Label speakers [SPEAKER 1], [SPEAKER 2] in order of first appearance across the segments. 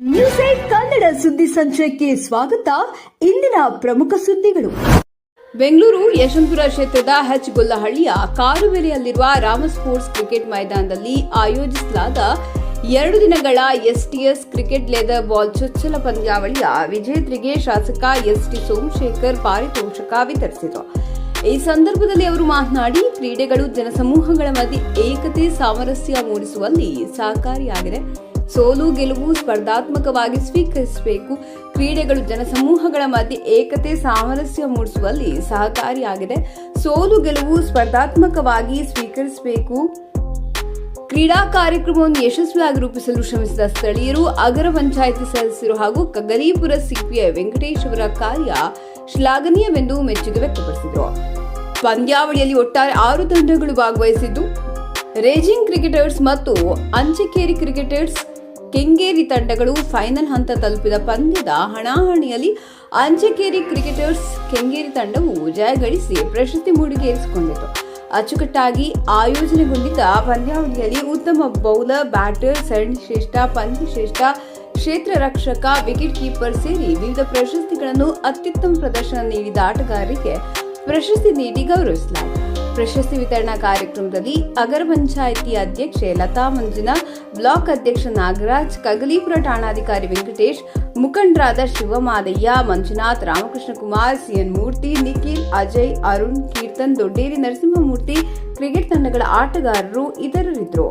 [SPEAKER 1] News Kannada ಸುದ್ದಿ ಸಂಚಯಕ್ಕೆ ಸ್ವಾಗತ. ಇಂದಿನ ಪ್ರಮುಖ ಸುದ್ದಿಗಳು.
[SPEAKER 2] ಬೆಂಗಳೂರು ಯಶವಂತಪುರ ಕ್ಷೇತ್ರದ ಹೆಚ್ ಗೊಲ್ಲಹಳ್ಳಿಯ ಕಾರುವೆಲೆಯಲ್ಲಿರುವ ರಾಮ ಸ್ಪೋರ್ಟ್ಸ್ ಕ್ರಿಕೆಟ್ ಮೈದಾನದಲ್ಲಿ ಆಯೋಜಿಸಲಾದ ಎರಡು ದಿನಗಳ ಎಸ್ಟಿಎಸ್ ಕ್ರಿಕೆಟ್ ಲೆದರ್ ಬಾಲ್ ಚೊಚ್ಚಲ ಪಂದ್ಯಾವಳಿಯ ವಿಜೇತರಿಗೆ ಶಾಸಕ ಎಸ್ಟಿ ಸೋಮಶೇಖರ್ ಪಾರಿತೋಷಕ ವಿತರಿಸಿದರು. ಈ ಸಂದರ್ಭದಲ್ಲಿ ಅವರು ಮಾತನಾಡಿ, ಕ್ರೀಡೆಗಳು ಜನಸಮೂಹಗಳ ಮಧ್ಯೆ ಏಕತೆ, ಸಾಮರಸ್ಯ ಮೂಡಿಸುವಲ್ಲಿ ಸಹಕಾರಿಯಾಗಿದೆ. ಸೋಲು, ಗೆಲುವು ಸ್ಪರ್ಧಾತ್ಮಕವಾಗಿ ಸ್ವೀಕರಿಸಬೇಕು. ಕ್ರೀಡೆಗಳು ಜನಸಮೂಹಗಳ ಮಧ್ಯೆ ಏಕತೆ, ಸಾಮರಸ್ಯ ಮೂಡಿಸುವಲ್ಲಿ ಸಹಕಾರಿಯಾಗಿದೆ. ಸೋಲು, ಗೆಲುವು ಸ್ಪರ್ಧಾತ್ಮಕವಾಗಿ ಸ್ವೀಕರಿಸಬೇಕು. ಕ್ರೀಡಾ ಕಾರ್ಯಕ್ರಮವನ್ನು ಯಶಸ್ವಿಯಾಗಿ ರೂಪಿಸಲು ಶ್ರಮಿಸಿದ ಸ್ಥಳೀಯರು, ಅಗರ ಪಂಚಾಯಿತಿ ಸದಸ್ಯರು ಹಾಗೂ ಕಗಲೀಪುರ ಸಿಪಿಐ ವೆಂಕಟೇಶ್ ಅವರ ಕಾರ್ಯ ಶ್ಲಾಘನೀಯವೆಂದು ಮೆಚ್ಚುಗೆ ವ್ಯಕ್ತಪಡಿಸಿದರು. ಪಂದ್ಯಾವಳಿಯಲ್ಲಿ ಒಟ್ಟಾರೆ ಆರು ತಂಡಗಳು ಭಾಗವಹಿಸಿದ್ದು, ರೇಜಿಂಗ್ ಕ್ರಿಕೆಟರ್ಸ್ ಮತ್ತು ಅಂಚಿಕೇರಿ ಕ್ರಿಕೆಟರ್ಸ್ ಕೆಂಗೇರಿ ತಂಡಗಳು ಫೈನಲ್ ಹಂತ ತಲುಪಿದ ಪಂದ್ಯದ ಹಣಾಹಣಿಯಲ್ಲಿ ಅಂಚೆಕೇರಿ ಕ್ರಿಕೆಟರ್ಸ್ ಕೆಂಗೇರಿ ತಂಡವು ಜಯಗಳಿಸಿ ಪ್ರಶಸ್ತಿ ಮುಡಿಗೇರಿಸಿಕೊಂಡಿತು. ಅಚ್ಚುಕಟ್ಟಾಗಿ ಆಯೋಜನೆಗೊಂಡಿದ್ದ ಪಂದ್ಯಾವಳಿಯಲ್ಲಿ ಉತ್ತಮ ಬೌಲರ್, ಬ್ಯಾಟರ್, ಸರಣಿ ಶ್ರೇಷ್ಠ ಪಂದ್ಯಶ್ರೇಷ್ಠ ಕ್ಷೇತ್ರ ರಕ್ಷಕ, ವಿಕೆಟ್ ಕೀಪರ್ ಸೇರಿ ವಿವಿಧ ಪ್ರಶಸ್ತಿಗಳನ್ನು ಅತ್ಯುತ್ತಮ ಪ್ರದರ್ಶನ ನೀಡಿದ ಆಟಗಾರರಿಗೆ ಪ್ರಶಸ್ತಿ ನೀಡಿ ಗೌರವಿಸಲಾಯಿತು. ಪ್ರಶಸ್ತಿ ವಿತರಣಾ ಕಾರ್ಯಕ್ರಮದಲ್ಲಿ ಅಗರ ಪಂಚಾಯಿತಿ ಅಧ್ಯಕ್ಷೆ ಲತಾ ಮಂಜುನಾ, ಬ್ಲಾಕ್ ಅಧ್ಯಕ್ಷ ನಾಗರಾಜ್, ಕಗಲೀಪುರ ಠಾಣಾಧಿಕಾರಿ ವೆಂಕಟೇಶ್, ಮುಖಂಡರಾದ ಶಿವಮಾದಯ್ಯ, ಮಂಜುನಾಥ್ ರಾಮಕೃಷ್ಣ ಕುಮಾರ್ ಸಿಎನ್ ಮೂರ್ತಿ, ನಿಖಿಲ್, ಅಜಯ್, ಅರುಣ್, ಕೀರ್ತನ್, ದೊಡ್ಡೇರಿ ನರಸಿಂಹಮೂರ್ತಿ, ಕ್ರಿಕೆಟ್ ತಂಡಗಳ ಆಟಗಾರರು ಇತರರಿದ್ದರು.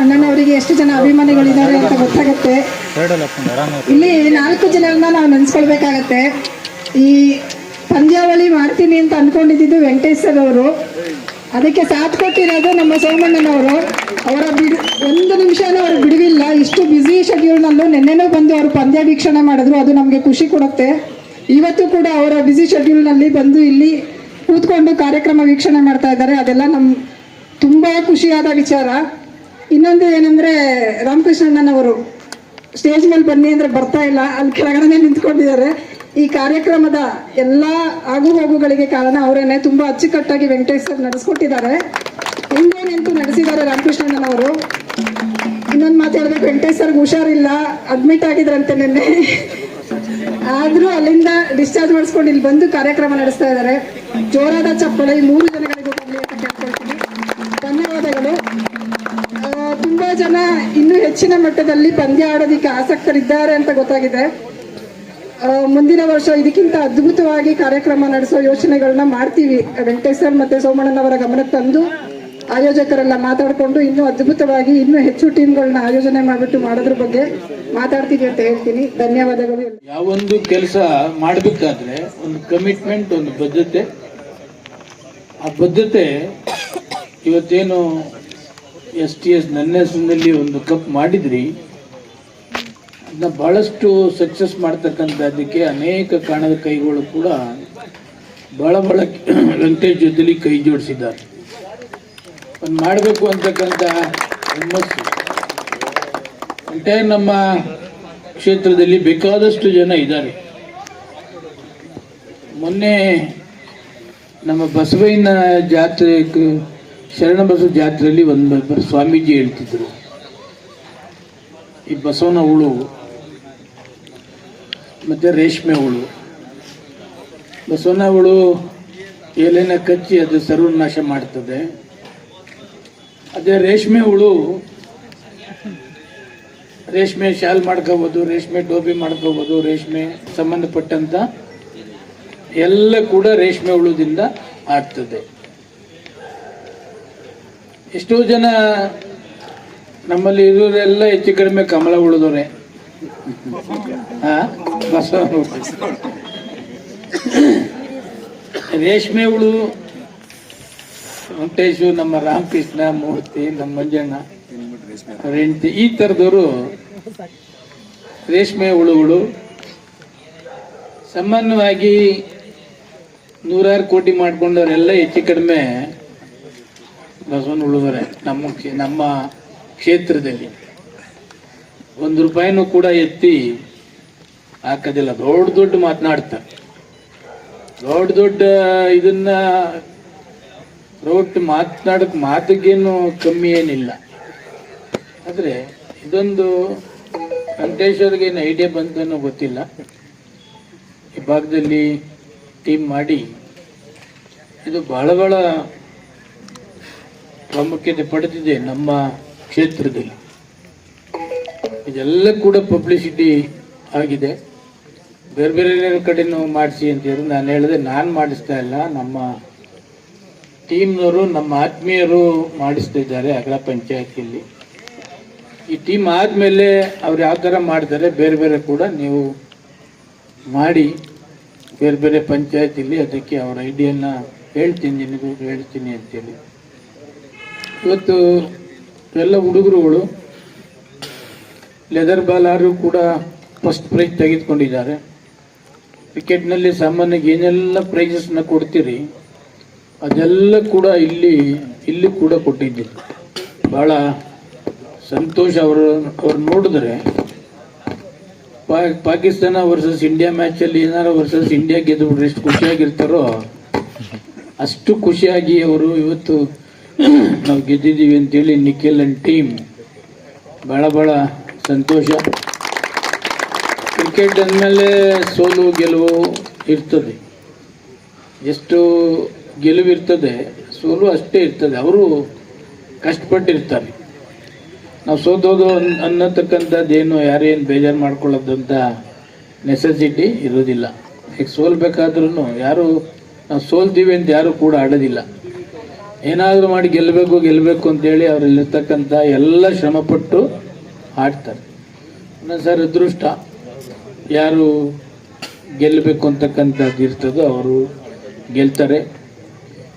[SPEAKER 3] ಅಣ್ಣನವರಿಗೆ ಎಷ್ಟು ಜನ ಅಭಿಮಾನಿಗಳಿದ್ದಾರೆ ಅಂತ ಗೊತ್ತಾಗುತ್ತೆ. ಇಲ್ಲಿ ನಾಲ್ಕು ಜನರನ್ನ ನಾವು ನೆನೆಸ್ಕೊಳ್ಬೇಕಾಗತ್ತೆ. ಈ ಪಂದ್ಯಾವಳಿ ಮಾಡ್ತೀನಿ ಅಂತ ಅನ್ಕೊಂಡಿದ್ದು ವೆಂಕಟೇಶ್ ಅವರು ಅದಕ್ಕೆ ಸಾಥ್ ಕೊಟ್ಟಿರೋದು ನಮ್ಮ ಸೋಮಣ್ಣನವರು. ಅವರ ಬಿಡು, ಒಂದು ನಿಮಿಷನೂ ಅವ್ರು ಬಿಡುವಿಲ್ಲ. ಇಷ್ಟು ಬ್ಯುಸಿ ಶೆಡ್ಯೂಲ್ನಲ್ಲೂ ನಿನ್ನೆನೂ ಬಂದು ಅವರು ಪಂದ್ಯ ವೀಕ್ಷಣೆ ಮಾಡಿದ್ರು. ಅದು ನಮಗೆ ಖುಷಿ ಕೊಡುತ್ತೆ. ಇವತ್ತು ಕೂಡ ಅವರ ಬ್ಯುಸಿ ಶೆಡ್ಯೂಲ್ನಲ್ಲಿ ಬಂದು ಇಲ್ಲಿ ಕೂತ್ಕೊಂಡು ಕಾರ್ಯಕ್ರಮ ವೀಕ್ಷಣೆ ಮಾಡ್ತಾ ಇದ್ದಾರೆ. ಅದೆಲ್ಲ ನಮ್ಮ ತುಂಬ ಖುಷಿಯಾದ ವಿಚಾರ. ಇನ್ನೊಂದು ಏನಂದ್ರೆ ರಾಮಕೃಷ್ಣಣ್ಣನವರು ಸ್ಟೇಜ್ ಮೇಲೆ ಬನ್ನಿ ಅಂದ್ರೆ ಬರ್ತಾ ಇಲ್ಲ, ಅಲ್ಲಿ ಕೆಳಗಡೆ ನಿಂತ್ಕೊಂಡಿದ್ದಾರೆ. ಈ ಕಾರ್ಯಕ್ರಮದ ಎಲ್ಲ ಆಗು ಹೋಗುಗಳಿಗೆ ಕಾರಣ ಅವರೇನೆ ತುಂಬಾ ಅಚ್ಚುಕಟ್ಟಾಗಿ ವೆಂಕಟೇಶ್ ಸರ್ ನಡೆಸ್ಕೊಟ್ಟಿದ್ದಾರೆ. ಹಿಂದೆ ನಿಂತು ನಡೆಸಿದ್ದಾರೆ ರಾಮಕೃಷ್ಣಣ್ಣನವರು. ಇನ್ನೊಂದು ಮಾತು ಹೇಳ್ಬೇಕು ವೆಂಕಟೇಶ್ ಹುಷಾರಿಲ್ಲ ಅಡ್ಮಿಟ್ ಆಗಿದ್ರಂತೆ ನಿನ್ನೆ. ಆದ್ರೂ ಅಲ್ಲಿಂದ ಡಿಸ್ಚಾರ್ಜ್ ಮಾಡಿಸ್ಕೊಂಡು ಇಲ್ಲಿ ಬಂದು ಕಾರ್ಯಕ್ರಮ ನಡೆಸ್ತಾ ಇದ್ದಾರೆ. ಜೋರಾದ ಚಪ್ಪಳೆ ಈ ಮೂರು ಜನಗಳಿಗೂ ಬರಲಿ ಅಂತ ಕೇಳ್ಕೊಳ್ತೀನಿ. ಧನ್ಯವಾದಗಳು. ಜನ ಇನ್ನೂ ಹೆಚ್ಚಿನ ಮಟ್ಟದಲ್ಲಿ ಪಂದ್ಯ ಆಡೋದಿಕ್ಕೆ ಆಸಕ್ತರಿದ್ದಾರೆ ಅಂತ ಗೊತ್ತಾಗಿದೆ. ಮುಂದಿನ ವರ್ಷ ಇದಕ್ಕಿಂತ ಅದ್ಭುತವಾಗಿ ಕಾರ್ಯಕ್ರಮ ನಡೆಸೋ ಯೋಚನೆಗಳನ್ನ ಮಾಡ್ತೀವಿ. ವೆಂಕಟೇಶ್ ಸರ್ ಮತ್ತೆ ಸೋಮಣ್ಣನವರ ಗಮನಕ್ಕೆ ತಂದು ಆಯೋಜಕರೆಲ್ಲ ಮಾತಾಡಿಕೊಂಡು ಇನ್ನೂ ಅದ್ಭುತವಾಗಿ ಇನ್ನೂ ಹೆಚ್ಚು ಟೀಮ್ಗಳನ್ನ ಆಯೋಜನೆ ಮಾಡಿಬಿಟ್ಟು ಮಾಡೋದ್ರ ಬಗ್ಗೆ ಮಾತಾಡ್ತೀವಿ ಅಂತ ಹೇಳ್ತೀನಿ. ಧನ್ಯವಾದಗಳು.
[SPEAKER 4] ಯಾವೊಂದು ಕೆಲಸ ಮಾಡಬೇಕಾದ್ರೆ ಒಂದು ಕಮಿಟ್ಮೆಂಟ್ ಒಂದು ಬದ್ಧತೆ. ಆ ಬದ್ಧತೆ ಇವತ್ತೇನು ಎಸ್ ಟಿ ಎಸ್ ನನ್ನ ಹೆಸರಿನಲ್ಲಿ ಒಂದು ಕಪ್ ಮಾಡಿದ್ರಿ. ಅದನ್ನ ಬಹಳಷ್ಟು ಸಕ್ಸಸ್ ಮಾಡ್ತಕ್ಕಂಥದ್ದಕ್ಕೆ ಅನೇಕ ಕಾಣದ ಕೈಗಳು ಕೂಡ ಬಹಳ ಬಹಳ ವೆಂಕಟೇಶ್ ಜೊತೆಲಿ ಕೈ ಜೋಡಿಸಿದ್ದಾರೆ. ಒಂದು ಮಾಡಬೇಕು ಅಂತಕ್ಕಂಥ ಹುಮ್ಮಸ್ಸು. ನಮ್ಮ ಕ್ಷೇತ್ರದಲ್ಲಿ ಬೇಕಾದಷ್ಟು ಜನ ಇದ್ದಾರೆ. ಮೊನ್ನೆ ನಮ್ಮ ಬಸವಯ್ಯನ ಜಾತ್ರೆ ಕ- ಶರಣ ಬಸವ ಜಾತ್ರೆಯಲ್ಲಿ ಒಂದು ಸ್ವಾಮೀಜಿ ಹೇಳ್ತಿದ್ರು. ಈ ಬಸವನ ಹುಳು, ಮತ್ತೆ ರೇಷ್ಮೆ ಹುಳು. ಬಸವನ ಹುಳು ಎಲೆನ ಕಚ್ಚಿ ಅದು ಸರ್ವನಾಶ ಮಾಡ್ತದೆ. ಅದೇ ರೇಷ್ಮೆ ಹುಳು, ರೇಷ್ಮೆ ಶಾಲ್ ಮಾಡ್ಕೋಬೋದು, ರೇಷ್ಮೆ ಟೋಪಿ ಮಾಡ್ಕೋಬೋದು, ರೇಷ್ಮೆ ಸಂಬಂಧಪಟ್ಟಂತ ಎಲ್ಲ ಕೂಡ ರೇಷ್ಮೆ ಹುಳುದಿಂದ ಆಗ್ತದೆ. ಎಷ್ಟೋ ಜನ ನಮ್ಮಲ್ಲಿ ಇರೋರೆಲ್ಲ ಹೆಚ್ಚು ಕಡಿಮೆ ಕಮಲ ಉಳಿದವ್ರೆ. ರೇಷ್ಮೆ ಹುಳು, ವೆಂಕಟೇಶು, ನಮ್ಮ ರಾಮಕೃಷ್ಣ, ಮೂರ್ತಿ, ನಮ್ಮ ಮಂಜಣ್ಣ, ರೆಂಟಿ, ಈ ಥರದವರು ರೇಷ್ಮೆ ಹುಳುಗಳು. ಸಾಮಾನ್ಯವಾಗಿ ನೂರಾರು ಕೋಟಿ ಮಾಡ್ಕೊಂಡವರೆಲ್ಲ ಹೆಚ್ಚು ಕಡಿಮೆ ಬಸವನ ಉಳುವರೆ, ನಮ್ಮ ನಮ್ಮ ಕ್ಷೇತ್ರದಲ್ಲಿ ಒಂದು ರೂಪಾಯಿನೂ ಕೂಡ ಎತ್ತಿ ಹಾಕೋದಿಲ್ಲ. ದೊಡ್ಡ ದೊಡ್ಡ ಮಾತನಾಡ್ತಾರೆ. ದೊಡ್ಡ ದೊಡ್ಡ ಇದನ್ನ ರೋಟ್ ಮಾತನಾಡಕ್ ಮಾತಿಗೇನು ಕಮ್ಮಿ ಏನಿಲ್ಲ. ಆದರೆ ಇದೊಂದು ವೆಂಕಟೇಶ್ವರ್ಗೆ ಏನು ಐಡಿಯಾ ಬಂತನೋ ಗೊತ್ತಿಲ್ಲ. ಈ ಭಾಗದಲ್ಲಿ ಟೀಮ್ ಮಾಡಿ, ಇದು ಬಹಳ ಬಹಳ ಪ್ರಾಮುಖ್ಯತೆ ಪಡೆದಿದೆ ನಮ್ಮ ಕ್ಷೇತ್ರದಲ್ಲಿ. ಇದೆಲ್ಲ ಕೂಡ ಪಬ್ಲಿಸಿಟಿ ಆಗಿದೆ. ಬೇರೆ ಬೇರೆ ಕಡೆನೂ ಮಾಡಿಸಿ ಅಂತ ಹೇಳಿದ್ರು ನಾನು ಹೇಳಿದೆ, ನಾನು ಮಾಡಿಸ್ತಾ ಇಲ್ಲ. ನಮ್ಮ ಟೀಮ್ನವರು, ನಮ್ಮ ಆತ್ಮೀಯರು ಮಾಡಿಸ್ತಾ ಇದ್ದಾರೆ ಅಗ್ರ ಪಂಚಾಯತಿಯಲ್ಲಿ. ಈ ಟೀಮ್ ಆದಮೇಲೆ ಅವ್ರು ಯಾವ ಥರ ಮಾಡ್ತಾರೆ ಬೇರೆ ಬೇರೆ ಕೂಡ ನೀವು ಮಾಡಿ ಬೇರೆ ಬೇರೆ ಪಂಚಾಯತಿಲಿ ಅದಕ್ಕೆ ಅವ್ರ ಐಡಿಯನ್ನು ಹೇಳ್ತೀನಿ, ನಿನಗೂ ಹೇಳ್ತೀನಿ ಅಂತೇಳಿ. ಇವತ್ತು ಎಲ್ಲ ಹುಡುಗರುಗಳು ಲೆದರ್ ಬಾಲಾರು ಕೂಡ ಫಸ್ಟ್ ಪ್ರೈಸ್ ತೆಗೆದುಕೊಂಡಿದ್ದಾರೆ. ಕ್ರಿಕೆಟ್ನಲ್ಲಿ ಸಾಮಾನ್ಯವಾಗಿ ಏನೆಲ್ಲ ಪ್ರೈಸಸ್ನ ಕೊಡ್ತೀರಿ, ಅದೆಲ್ಲ ಕೂಡ ಇಲ್ಲಿ ಇಲ್ಲಿ ಕೂಡ ಕೊಟ್ಟಿದ್ದೀರಿ. ಭಾಳ ಸಂತೋಷ ಅವರು, ಅವ್ರು ನೋಡಿದ್ರೆ ಪಾಕಿಸ್ತಾನ ವರ್ಸಸ್ ಇಂಡಿಯಾ ಮ್ಯಾಚಲ್ಲಿ ಏನಾರು ವರ್ಸಸ್ ಇಂಡಿಯಾ ಗೆದ್ದುಬಿಟ್ರೆ ಎಷ್ಟು ಖುಷಿಯಾಗಿರ್ತಾರೋ, ಅಷ್ಟು ಖುಷಿಯಾಗಿ ಅವರು ಇವತ್ತು ನಾವು ಗೆದ್ದಿದ್ದೀವಿ ಅಂತೇಳಿ ನಿಖಿಲ್ ಅಂಡ್ ಟೀಮ್ ಭಾಳ ಭಾಳ ಸಂತೋಷ. ಕ್ರಿಕೆಟ್ ಅಂದಮೇಲೆ ಸೋಲು, ಗೆಲುವು ಇರ್ತದೆ. ಎಷ್ಟು ಗೆಲುವು ಇರ್ತದೆ, ಸೋಲು ಅಷ್ಟೇ ಇರ್ತದೆ. ಅವರು ಕಷ್ಟಪಟ್ಟಿರ್ತಾರೆ. ನಾವು ಸೋತೋದು ಅನ್- ಅನ್ನತಕ್ಕಂಥದ್ದೇನು ಯಾರೇನು ಬೇಜಾರು ಮಾಡ್ಕೊಳ್ಳೋದಂಥ ನೆಸೆಸಿಟಿ ಇರೋದಿಲ್ಲ. ಈಗ ಸೋಲ್ಬೇಕಾದ್ರೂ ಯಾರು, ನಾವು ಸೋಲ್ತೀವಿ ಅಂತ ಯಾರು ಕೂಡ ಆಡೋದಿಲ್ಲ. ಏನಾದರೂ ಮಾಡಿ ಗೆಲ್ಲಬೇಕು ಗೆಲ್ಲಬೇಕು ಅಂತೇಳಿ ಅವರಲ್ಲಿರ್ತಕ್ಕಂಥ ಎಲ್ಲ ಶ್ರಮಪಟ್ಟು ಆಡ್ತಾರೆ. ಸರ್ ಅದೃಷ್ಟ, ಯಾರು ಗೆಲ್ಲಬೇಕು ಅಂತಕ್ಕಂಥದ್ದು ಇರ್ತದೋ ಅವರು ಗೆಲ್ತಾರೆ.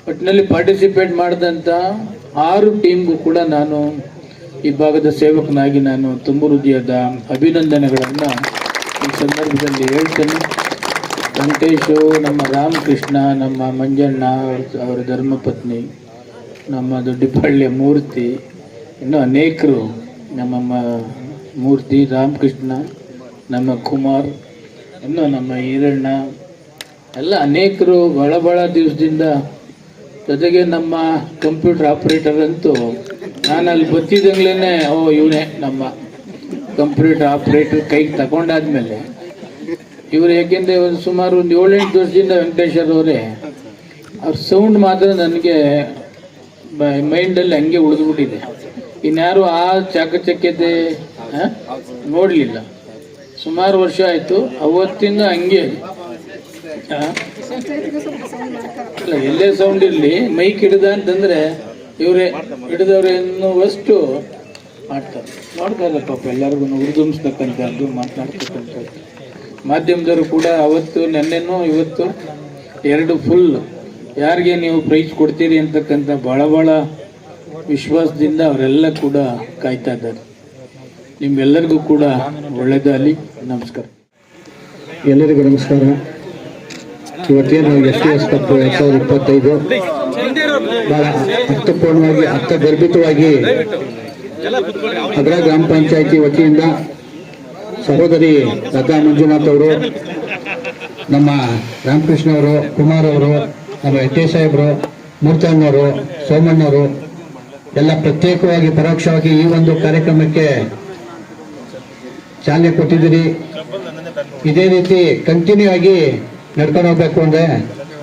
[SPEAKER 4] ಒಟ್ಟಿನಲ್ಲಿ ಪಾರ್ಟಿಸಿಪೇಟ್ ಮಾಡಿದಂಥ ಆರು ಟೀಮ್ಗೂ ಕೂಡ ನಾನು ಈ ಭಾಗದ ಸೇವಕನಾಗಿ ನಾನು ತುಂಬ ಹೃದಯದ ಅಭಿನಂದನೆಗಳನ್ನು ಈ ಸಂದರ್ಭದಲ್ಲಿ ಹೇಳ್ತೇನೆ. ವೆಂಕಟೇಶು, ನಮ್ಮ ರಾಮಕೃಷ್ಣ, ನಮ್ಮ ಮಂಜಣ್ಣ, ಅವ್ರ- ಅವರ ಧರ್ಮಪತ್ನಿ ನಮ್ಮ ದೊಡ್ಡಪಾಳ್ಯ ಮೂರ್ತಿ, ಇನ್ನೂ ಅನೇಕರು ನಮ್ಮ ಮೂರ್ತಿ ರಾಮಕೃಷ್ಣ, ನಮ್ಮ ಕುಮಾರ್, ಇನ್ನೂ ನಮ್ಮ ಈರಣ್ಣ, ಎಲ್ಲ ಅನೇಕರು ಬಹಳ ಬಹಳ ದಿವಸದಿಂದ ಜೊತೆಗೆ ನಮ್ಮ ಕಂಪ್ಯೂಟರ್ ಆಪ್ರೇಟರ್ ಅಂತೂ ನಾನು ಅಲ್ಲಿ ಬತ್ತಿದಂಗ್ಲೇ ಓ, ಇವನೇ ನಮ್ಮ ಕಂಪ್ಯೂಟರ್ ಆಪ್ರೇಟರ್ ಕೈಗೆ ತಗೊಂಡಾದ್ಮೇಲೆ. ಇವರು ಯಾಕೆಂದ್ರೆ ಒಂದು ಸುಮಾರು ಒಂದು ಏಳೆಂಟು ವರ್ಷದಿಂದ ವೆಂಕಟೇಶ್ವರ ಅವರೇ. ಅವ್ರ ಸೌಂಡ್ ಮಾತ್ರ ನನಗೆ ಮೈಂಡಲ್ಲಿ ಹಂಗೆ ಉಳಿದ್ಬಿಟ್ಟಿದೆ. ಇನ್ಯಾರು ಆ ಚಾಕಚಕ್ಯತೆ ನೋಡಲಿಲ್ಲ. ಸುಮಾರು ವರ್ಷ ಆಯ್ತು, ಅವತ್ತಿಂದ ಹಂಗೆ? ಅಲ್ಲ, ಎಲ್ಲೇ ಸೌಂಡ್ ಇರಲಿ ಮೈಕ್ ಹಿಡಿದ ಅಂತಂದ್ರೆ ಇವರೇ, ಹಿಡಿದವ್ರೆ ಅನ್ನುವಷ್ಟು ಮಾಡ್ತಾರೆ. ನೋಡ್ತಾರೆ ಪಾಪ ಎಲ್ಲರಿಗೂ ಉರ್ದುಂಬಿಸ್ತಕ್ಕಂಥದ್ದು ಮಾತನಾಡ್ತಕ್ಕಂಥದ್ದು ಮಾಧ್ಯಮದವರು ಕೂಡ ಅವತ್ತು, ನೆನ್ನೆನೂ ಇವತ್ತು ಎರಡು ಫುಲ್ ಯಾರಿಗೆ ನೀವು ಪ್ರೈಸ್ ಕೊಡ್ತೀರಿ ಅಂತಕ್ಕಂಥ ಭಾಳ ಭಾಳ ವಿಶ್ವಾಸದಿಂದ ಅವರೆಲ್ಲ ಕೂಡ ಕಾಯ್ತಾ ಇದ್ದಾರೆ. ನಿಮ್ಮೆಲ್ಲರಿಗೂ ಕೂಡ ಒಳ್ಳೆಯದಾಗಲಿ ನಮಸ್ಕಾರ.
[SPEAKER 5] ಎಲ್ಲರಿಗೂ ನಮಸ್ಕಾರ. ಇವತ್ತೇನು ಎಸ್ ಟಿ ಎಸ್ ಕಪ್ ಎರಡ್ ಸಾವಿರದ ಇಪ್ಪತ್ತೈದು. ಬಹಳ ಅರ್ಥಪೂರ್ಣವಾಗಿ, ಅರ್ಥಗರ್ಭಿತವಾಗಿ ಅಗ್ರ ಗ್ರಾಮ ಪಂಚಾಯಿತಿ ವತಿಯಿಂದ ಸಹೋದರಿ ಲತಾ ಮಂಜುನಾಥ್ ಅವರು, ನಮ್ಮ ರಾಮಕೃಷ್ಣ ಅವರು, ಕುಮಾರ್ ಅವರು ನಮ್ಮ ವೆಂಕಟೇಶ್ ಸಾಹೇಬ್ರು ಮೂರ್ತಣ್ಣವರು ಸೋಮಣ್ಣವರು, ಎಲ್ಲ ಪ್ರತ್ಯೇಕವಾಗಿ ಪರೋಕ್ಷವಾಗಿ ಈ ಒಂದು ಕಾರ್ಯಕ್ರಮಕ್ಕೆ ಚಾಲನೆ ಕೊಟ್ಟಿದ್ದೀರಿ. ಇದೇ ರೀತಿ ಕಂಟಿನ್ಯೂ ಆಗಿ ನಡ್ಕೊಂಡು ಹೋಗ್ಬೇಕು ಅಂದರೆ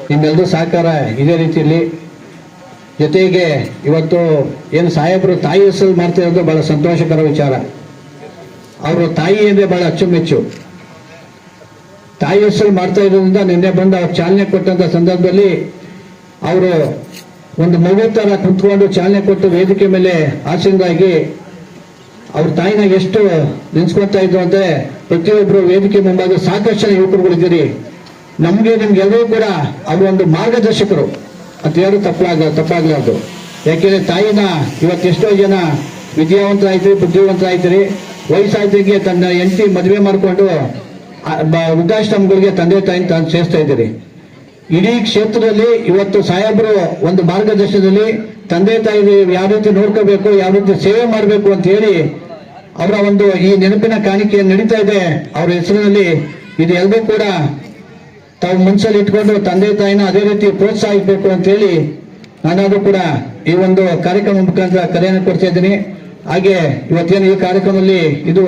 [SPEAKER 5] ನಿಮ್ಮೆಲ್ಲರೂ ಸಹಕಾರ ಇದೇ ರೀತಿಯಲ್ಲಿ ಜೊತೆಗೆ ಇವತ್ತು ಏನು ಸಾಹೇಬರು ತಾಯಿ ಹೆಸರು ಮಾಡ್ತಿರೋದು ಬಹಳ ಸಂತೋಷಕರ ವಿಚಾರ. ಅವರು ತಾಯಿ ಅಂದ್ರೆ ಬಹಳ ಅಚ್ಚುಮೆಚ್ಚು. ತಾಯಿ ಹೆಸರು ಮಾಡ್ತಾ ಇರೋದ್ರಿಂದ ನಿನ್ನೆ ಬಂದು ಅವ್ರು ಚಾಲನೆ ಕೊಟ್ಟಂತ ಸಂದರ್ಭದಲ್ಲಿ ಅವರು ಒಂದು ಮಗು ತರ ಕುತ್ಕೊಂಡು ಚಾಲನೆ ಕೊಟ್ಟು ವೇದಿಕೆ ಮೇಲೆ ಆಸೀನರಾಗಿ ಅವ್ರ ತಾಯಿನ ಎಷ್ಟು ನೆನ್ಸ್ಕೊತಾ ಇದ್ರು ಅಂದ್ರೆ ಪ್ರತಿಯೊಬ್ಬರು ವೇದಿಕೆ ಮುಂಭಾಗ ಸಾಕಷ್ಟು ಜನ ಯುವಕರುಗಳಿದ್ದೀರಿ. ನಮ್ಗೆ ಎಲ್ಲರೂ ಕೂಡ ಅವರು ಒಂದು ಮಾರ್ಗದರ್ಶಕರು. ಅಂತ ಹೇಳಿ ತಪ್ಪಾಗ, ತಪ್ಪಾಗಲಾರ್ದು. ಯಾಕೆಂದ್ರೆ ತಾಯಿನ ಇವತ್ತೆಷ್ಟೋ ಜನ ವಿದ್ಯಾವಂತರಾಯ್ತಿರಿ, ಬುದ್ಧಿವಂತರಾಯ್ತಿರಿ. ವಯಸ್ಸಾಯ್ತಿಗೆ ತನ್ನ ಎಂಟಿ ಮದುವೆ ಮಾಡಿಕೊಂಡು ವೃದ್ಧಾಶ್ರಮಗಳಿಗೆ ತಂದೆ ತಾಯಿನ ತಾನು ಸೇರಿಸ್ತಾ ಇದ್ದೀರಿ ಇಡೀ ಕ್ಷೇತ್ರದಲ್ಲಿ ಇವತ್ತು ಸಾಹೇಬರು ಒಂದು ಮಾರ್ಗದರ್ಶನದಲ್ಲಿ ತಂದೆ ತಾಯಿ ಯಾವ ರೀತಿ ನೋಡ್ಕೋಬೇಕು, ಯಾವ ರೀತಿ ಸೇವೆ ಮಾಡಬೇಕು ಅಂತ ಹೇಳಿ ಅವರ ಒಂದು ಈ ನೆನಪಿನ ಕಾಣಿಕೆ ನಡೀತಾ ಇದೆ. ಅವರ ಹೆಸರಿನಲ್ಲಿ ಇದು ಎಲ್ಲರೂ ಕೂಡ ತಾವು ಮನಸ್ಸಲ್ಲಿ ಇಟ್ಕೊಂಡು ತಂದೆ ತಾಯಿನ ಅದೇ ರೀತಿ ಪ್ರೋತ್ಸಾಹಿಸಬೇಕು ಅಂತೇಳಿ ನಾನಾದ್ರೂ ಕೂಡ ಈ ಒಂದು ಕಾರ್ಯಕ್ರಮ ಮುಖಾಂತರ ಕರೆಯನ್ನು ಕೊಡ್ತಾ ಇದ್ದೀನಿ. ಹಾಗೆ ಇವತ್ತೇನು ಈ ಕಾರ್ಯಕ್ರಮದಲ್ಲಿ ಇದು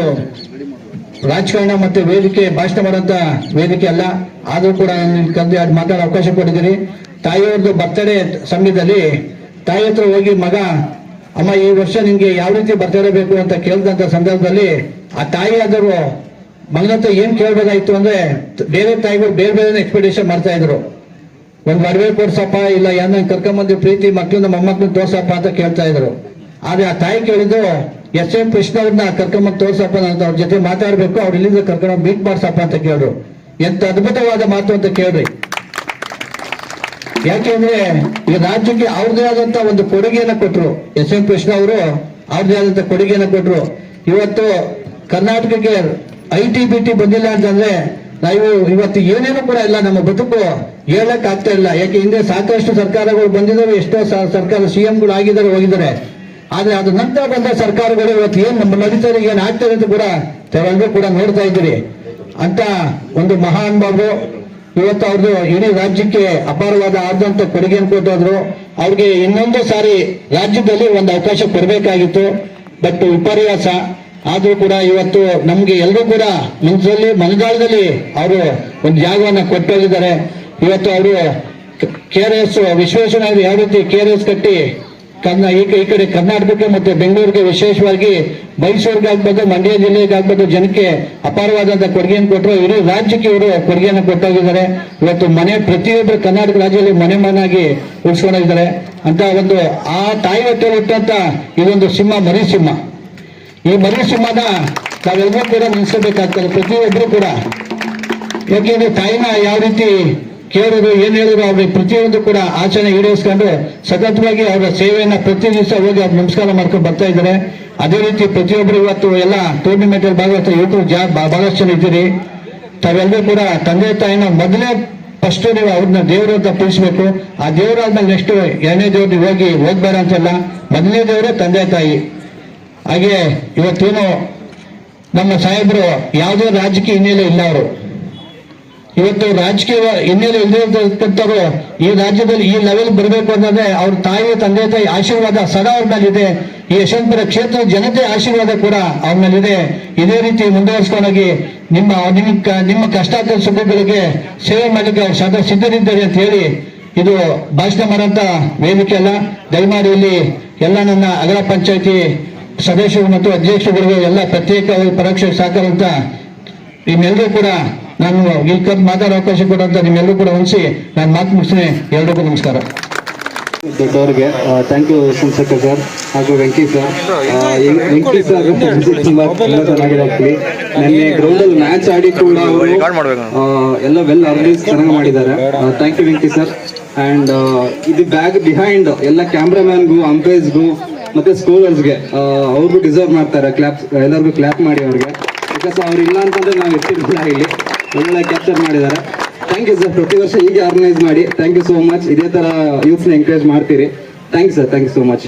[SPEAKER 5] ರಾಜಕಾರಣ ಮತ್ತೆ ವೇದಿಕೆ ಭಾಷಣ ಮಾಡುವಂತ ವೇದಿಕೆ ಅಲ್ಲ. ಆದರೂ ಕೂಡ ಕರೆದು ಅದು ಮಾತಾಡೋ ಅವಕಾಶ ಕೊಟ್ಟಿದ್ದೀರಿ. ತಾಯಿಯವ್ರದ್ದು ಬರ್ತಡೇ ಸಮಯದಲ್ಲಿ ತಾಯಿ ಹತ್ರ ಹೋಗಿ ಮಗ, ಅಮ್ಮ, ಈ ವರ್ಷ ನಿಮ್ಗೆ ಯಾವ ರೀತಿ ಬರ್ತಡೇ ಬೇಕು ಅಂತ ಕೇಳಿದಂತ ಸಂದರ್ಭದಲ್ಲಿ ಆ ತಾಯಿ ಮಗನ ಹತ್ರ ಏನ್ ಕೇಳಬೇಕಾಯ್ತು ಅಂದ್ರೆ ಬೇರೆ ತಾಯಿಗಳು ಬೇರೆ ಬೇರೆ ಎಕ್ಸ್ಪೆಕ್ಟೇಷನ್ ಮಾಡ್ತಾ ಇದ್ರು. ಒಂದ್ ಮದುವೆ ಕೊಡ್ಸಪ್ಪ, ಇಲ್ಲ ಏನೋ ಕರ್ಕೊಂಬಂದು ಪ್ರೀತಿ ಮಕ್ಕಳಿಂದ ಮೊಮ್ಮಕ್ಳನ್ನ ತೋರ್ಸಪ್ಪ ಅಂತ ಕೇಳ್ತಾ ಇದ್ರು. ಆದ್ರೆ ಆ ತಾಯಿ ಕೇಳಿದ್ದು ಎಸ್ ಎಂ ಕೃಷ್ಣ ಅವ್ರನ್ನ ಕರ್ಕೊಂಬಂದು ತೋರ್ಸಪ್ಪ ಅಂತ ಅವ್ರ ಜೊತೆ ಮಾತಾಡ್ಬೇಕು, ಅವ್ರು ಇಲ್ಲಿಂದ ಕರ್ಕೊಂಡು ಮೀಟ್ ಮಾಡ್ಸಪ್ಪ ಅಂತ ಕೇಳ್ರು. ಎಂತ ಅದ್ಭುತವಾದ ಮಾತು ಅಂತ ಕೇಳ್ರಿ. ಯಾಕೆಂದ್ರೆ ಈ ರಾಜ್ಯಕ್ಕೆ ಅವ್ರದೇ ಆದಂತ ಒಂದು ಕೊಡುಗೆಯನ್ನ ಕೊಟ್ರು. ಎಸ್ ಎಂ ಕೃಷ್ಣ ಅವರು ಅವ್ರದೇ ಆದಂತ ಕೊಡುಗೆಯನ್ನ ಕೊಟ್ರು. ಇವತ್ತು ಕರ್ನಾಟಕಕ್ಕೆ ಐ ಟಿ ಬಿ ಟಿ ಬಂದಿಲ್ಲ ಅಂತಂದ್ರೆ ನಾವು ಇವತ್ತು ಏನೇನು ಕೂಡ ಇಲ್ಲ, ನಮ್ಮ ಬದುಕು ಹೇಳಕ್ ಆಗ್ತಾ ಇಲ್ಲ. ಯಾಕೆ ಹಿಂದೆ ಸಾಕಷ್ಟು ಸರ್ಕಾರಗಳು ಬಂದಿದ್ದಾವೆ, ಎಷ್ಟೋ ಸರ್ಕಾರ ಸಿಎಂಗಳು ಆಗಿದ್ದಾರೆ ಹೋಗಿದ್ದಾರೆ. ಆದ್ರೆ ಅದ ನಂತರ ಬಂದ ಸರ್ಕಾರಗಳು ಇವತ್ತು ಏನ್ ನಮ್ಮ ನಡೀತಾರೆ ಏನ್ ಆಗ್ತದೆ ಅಂತ ಕೂಡ ತಾವೆಲ್ಲರೂ ಕೂಡ ನೋಡ್ತಾ ಇದ್ದೀರಿ. ಅಂತ ಒಂದು ಮಹಾನ್ ಬಾಬು ಇವತ್ತು ಅವ್ರದ್ದು ಇಡೀ ರಾಜ್ಯಕ್ಕೆ ಅಪಾರವಾದ ಆದಂತ ಕೊಡುಗೆಯನ್ನು ಕೊಟ್ಟೋದ್ರು. ಅವ್ರಿಗೆ ಇನ್ನೊಂದು ಸಾರಿ ರಾಜ್ಯದಲ್ಲಿ ಒಂದು ಅವಕಾಶ ಕೊಡಬೇಕಾಗಿತ್ತು. ಬಟ್ ವಿಪರ್ಯಾಸ. ಆದ್ರೂ ಕೂಡ ಇವತ್ತು ನಮ್ಗೆ ಎಲ್ಲರೂ ಕೂಡ ಮನಸ್ಸಲ್ಲಿ ಮನಗಾಲದಲ್ಲಿ ಅವರು ಒಂದು ಜಾಗವನ್ನು ಕೊಟ್ಟೋಗಿದ್ದಾರೆ. ಇವತ್ತು ಅವರು ಕೆ ಆರ್ ಎಸ್ ವಿಶ್ವೇಶ್ವರಯ್ಯ ಯಾವ ರೀತಿ ಕೆ ಆರ್ ಎಸ್ ಕಟ್ಟಿ ಕನ್ನ ಈ ಈ ಕಡೆ ಕರ್ನಾಟಕಕ್ಕೆ ಮತ್ತೆ ಬೆಂಗಳೂರಿಗೆ ವಿಶೇಷವಾಗಿ ಮೈಸೂರಿಗೆ ಆಗ್ಬೋದು ಮಂಡ್ಯ ಜಿಲ್ಲೆಗೆ ಆಗ್ಬೋದು ಜನಕ್ಕೆ ಅಪಾರವಾದಂತ ಕೊಡುಗೆಯನ್ನು ಕೊಟ್ಟರು. ಇಡೀ ರಾಜ್ಯಕ್ಕೆ ಇವರು ಕೊಡುಗೆಯನ್ನು ಕೊಟ್ಟೋಗಿದ್ದಾರೆ. ಇವತ್ತು ಮನೆ ಪ್ರತಿಯೊಬ್ಬರು ಕರ್ನಾಟಕ ರಾಜ್ಯದಲ್ಲಿ ಮನೆ ಮನಾಗಿ ಉಳಿಸ್ಕೊಂಡಿದ್ದಾರೆ. ಅಂತ ಒಂದು ಆ ತಾಯಿ ಹೊಟ್ಟೆ ಹುಟ್ಟಂತ ಇದೊಂದು ಸಿಂಹ ಮರಿ ಸಿಂಹ ಈ ಮರಿ ಸಿಂಹನ ನಾವೆಲ್ಲರೂ ಕೂಡ ನಿಲ್ಲಿಸಬೇಕಾಗ್ತದೆ ಪ್ರತಿಯೊಬ್ಬರು ಕೂಡ. ಯಾಕೆಂದ್ರೆ ತಾಯಿನ ಯಾವ ರೀತಿ ಕೇಳಿದ್ರು, ಏನ್ ಹೇಳಿದ್ರು, ಅವ್ರಿಗೆ ಪ್ರತಿಯೊಂದು ಕೂಡ ಆಚರಣೆ ಈಡೇರಿಸ್ಕೊಂಡು ಸತತವಾಗಿ ಅವರ ಸೇವೆಯನ್ನ ಪ್ರತಿ ದಿವಸ ಹೋಗಿ ಅವ್ರು ನಮಸ್ಕಾರ ಮಾಡ್ಕೊಂಡು ಬರ್ತಾ ಇದ್ದಾರೆ. ಅದೇ ರೀತಿ ಪ್ರತಿಯೊಬ್ಬರು ಇವತ್ತು ಎಲ್ಲ ಟೂರ್ನಿಮೆಂಟ್ ಅಲ್ಲಿ ಭಾಗವಹಿಸ್ತಾ ಯುವಕರು ಜಾ ಬಹಳಷ್ಟು ಇದ್ದೀರಿ. ತಾವೆಲ್ಲರೂ ಕೂಡ ತಂದೆ, ತಾಯಿನ ಮೊದಲೇ ಫಸ್ಟ್ ನೀವು ಅವ್ರನ್ನ ದೇವರು ಅಂತ ತಿಳಿಸ್ಬೇಕು. ಆ ದೇವರಾದ್ಮೇಲೆ ನೆಕ್ಸ್ಟ್ ಎರಡನೇ ದೇವ್ರಿಗೆ ಹೋಗಿ ಹೋಗ್ಬೇಡ ಅಂತಲ್ಲ ಮೊದಲನೇ ದೇವರೇ ತಂದೆ, ತಾಯಿ. ಹಾಗೆ ಇವತ್ತೇನು ನಮ್ಮ ಸಾಹೇಬರು ಯಾವುದೇ ರಾಜಕೀಯ ಹಿನ್ನೆಲೆ ಇಲ್ಲ ಅವರು. ಇವತ್ತು ರಾಜಕೀಯ ಹಿನ್ನೆಲೆ ಇಲ್ಲದಿರ್ತಕ್ಕಂಥವ್ರು ಈ ರಾಜ್ಯದಲ್ಲಿ ಈ ಲೆವೆಲ್ ಬರಬೇಕು ಅಂತಂದ್ರೆ ಅವ್ರ ತಾಯಿ, ತಂದೆ, ತಾಯಿ ಆಶೀರ್ವಾದ ಸದಾ ಅವ್ರ ಮೇಲಿದೆ. ಈ ಯಶವಂತಪುರ ಕ್ಷೇತ್ರ ಜನತೆ ಆಶೀರ್ವಾದ ಕೂಡ ಅವ್ರ ಮೇಲಿದೆ. ಇದೇ ರೀತಿ ಮುಂದುವರಿಸ್ಕೊಂಡೋಗಿ ನಿಮ್ಮ ಕ- ನಿಮ್ಮ ಕಷ್ಟ ಸುಖಗಳಿಗೆ ಸೇವೆ ಮಾಡಲಿಕ್ಕೆ ಅವ್ರು ಸದಾ ಸಿದ್ಧರಿದ್ದಾರೆ ಅಂತ ಹೇಳಿ ಇದು ಭಾಷಣ ಮಾಡಂತ ವೇದಿಕೆ ಅಲ್ಲ. ದಯಮಾಡಿ ಇಲ್ಲಿ ಎಲ್ಲ ನನ್ನ ಅಗರ ಪಂಚಾಯತಿ ಸದಸ್ಯರು ಮತ್ತು ಅಧ್ಯಕ್ಷರುಗಳಿಗೆ ಎಲ್ಲ ಪ್ರತ್ಯೇಕವಾಗಿ ಪರೋಕ್ಷ ಸಾಕಾರಂತ ನಿಮ್ಮೆಲ್ಲರೂ ಕೂಡ ನಾನು ಇಲ್ಲಿ ಕರೆದು ಮಾತಾಡೋ ಅವಕಾಶ ಕೊಡಂತ ನಿಮ್ಮೆಲ್ಲರೂ ಕೂಡ ಹೊಂದಿಸಿ ನಾನು ಮಾತು ಮುಗಿಸ್ತೀನಿ. ಎಲ್ರಿಗೂ ನಮಸ್ಕಾರ.
[SPEAKER 6] ದೊಡ್ಡವ್ರಿಗೆ ಥ್ಯಾಂಕ್ ಯು ಸೋಮಶೇಖರ್ ಸರ್ ಹಾಗೂ ವೆಂಕಿ ಸರ್ ವೆಂಕಿ ಚೆನ್ನಾಗಿದೆ ನಿನ್ನೆ ಗ್ರೌಂಡ್ ಅಲ್ಲಿ ಮ್ಯಾಚ್ ಆಡಿ ಕೂಡ ಅವರು ಎಲ್ಲ ವೆಲ್ ಆರ್ಗನೈಸ್ ಚೆನ್ನಾಗಿ ಮಾಡಿದ್ದಾರೆ. Thank you Venki sir and ಇದು ಬ್ಯಾಗ್ ಬಿಹೈಂಡ್ ಎಲ್ಲ ಕ್ಯಾಮ್ರಾಮ್ಯಾನ್ಗೂ ಅಂಪೈರ್ಸ್ಗೂ ಮತ್ತೆ ಸ್ಕೋಲರ್ಸ್ಗೆ ಅವ್ರಿಗೂ ಡಿಸರ್ವ್ ಮಾಡ್ತಾರೆ. ಕ್ಲಾಪ್ ಎಲ್ಲರಿಗೂ ಕ್ಲಾಪ್ ಮಾಡಿ ಅವ್ರಿಗೆ. ಬಿಕಾಸ್ ಅವ್ರು ಇಲ್ಲ ಅಂತಂದ್ರೆ ನಾವು ಎತ್ತಿರಲಿಲ್ಲ ಇಲ್ಲಿ. ಒಳ್ಳೆ ಕ್ಯಾಪ್ಚರ್ ಮಾಡಿದ್ದಾರೆ. ಥ್ಯಾಂಕ್ ಯು ಸರ್ ಪ್ರತಿ ವರ್ಷ ಹೀಗೆ ಆರ್ಗನೈಸ್ ಮಾಡಿ. ಥ್ಯಾಂಕ್ ಯು ಸೋ ಮಚ್ ಇದೇ ತರ ಯೂತ್ನ ಎಂಕರೇಜ್ ಮಾಡ್ತೀರಿ. Thank you sir thank you so much